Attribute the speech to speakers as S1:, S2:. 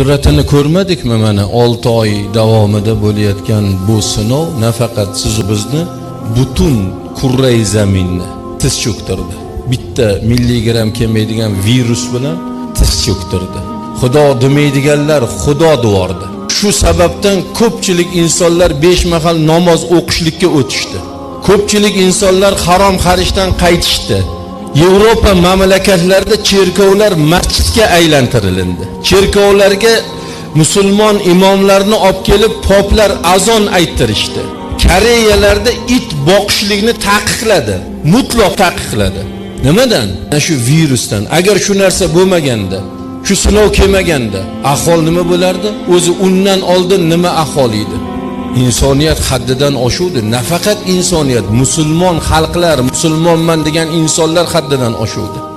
S1: qudratini ko'rmadikmi mana olti oy davomida bo'layotgan bu sinov? Nafaqat sizu bizni butun kurrai zaminni tiz cho'ktirdi. Bitta milligram kelmaydigan virus bilan tiz cho'ktirdi. Xudo demaydiganlar xudo devordi shu sababdan ko'pchilik insonlar besh mahal namoz o'qishlikka o'tishdi. Ko'pchilik insonlar harom xarishdan qaytishdi. Yevropa mamlakatlarida cherkovlar masjidga aylantirilindi. Cherkovlarga musulmon imomlarni olib kelib poplar azon ayttirishdi. Koreyalarda it boqishlikni taqiqladi mutloq taqiqladi. Nimadan? Mana shu virusdan. Agar shu narsa bo'lmaganda shu sinov kelmaganda ahvol nima bo'lardi? O'zi undan oldin nima ahvol edi? Insoniyat haddidan oshuvdi. Nafaqat insoniyat musulmon xalqlar musulmonman degan insonlar haddidan oshuvdi.